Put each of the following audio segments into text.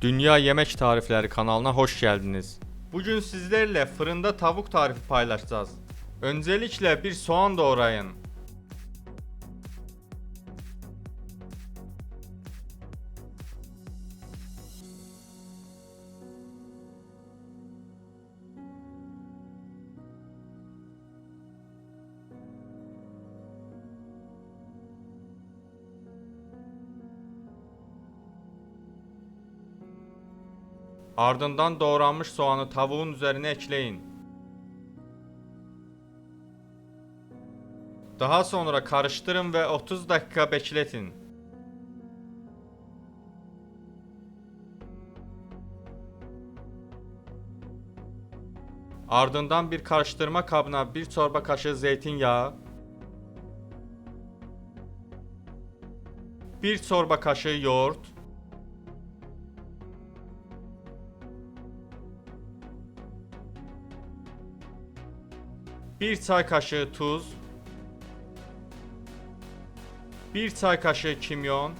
Dünya Yemek Tarifleri kanalına hoş geldiniz. Bugün sizlerle fırında tavuk tarifi paylaşacağız. Öncelikle bir soğan doğrayın. Ardından doğranmış soğanı tavuğun üzerine ekleyin. Daha sonra karıştırın ve 30 dakika bekletin. Ardından bir karıştırma kabına bir çorba kaşığı zeytinyağı, bir çorba kaşığı yoğurt, bir çay kaşığı tuz, bir çay kaşığı kimyon,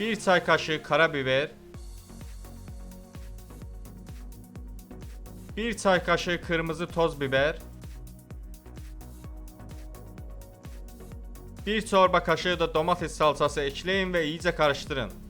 bir çay kaşığı karabiber, bir çay kaşığı kırmızı toz biber, bir çorba kaşığı da domates salçası ekleyin ve iyice karıştırın.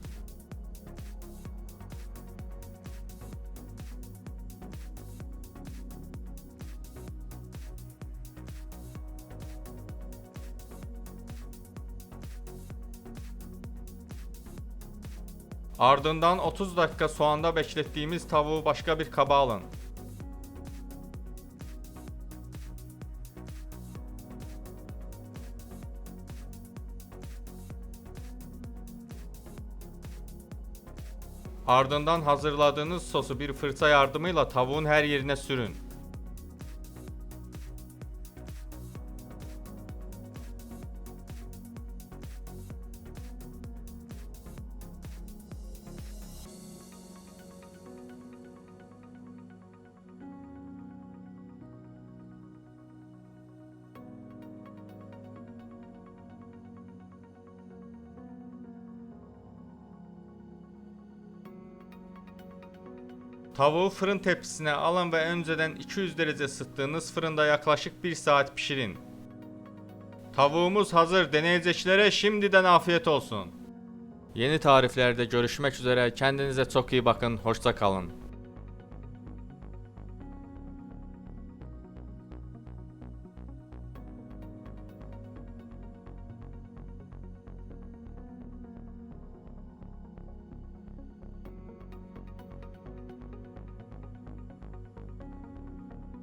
Ardından 30 dakika soğanda beklettiğimiz tavuğu başka bir kaba alın. Ardından hazırladığınız sosu bir fırça yardımıyla tavuğun her yerine sürün. Tavuğu fırın tepsisine alın ve önceden 200 derece ısıttığınız fırında yaklaşık 1 saat pişirin. Tavuğumuz hazır. Deneyecekilere şimdiden afiyet olsun. Yeni tariflerde görüşmek üzere. Kendinize çok iyi bakın. Hoşça kalın.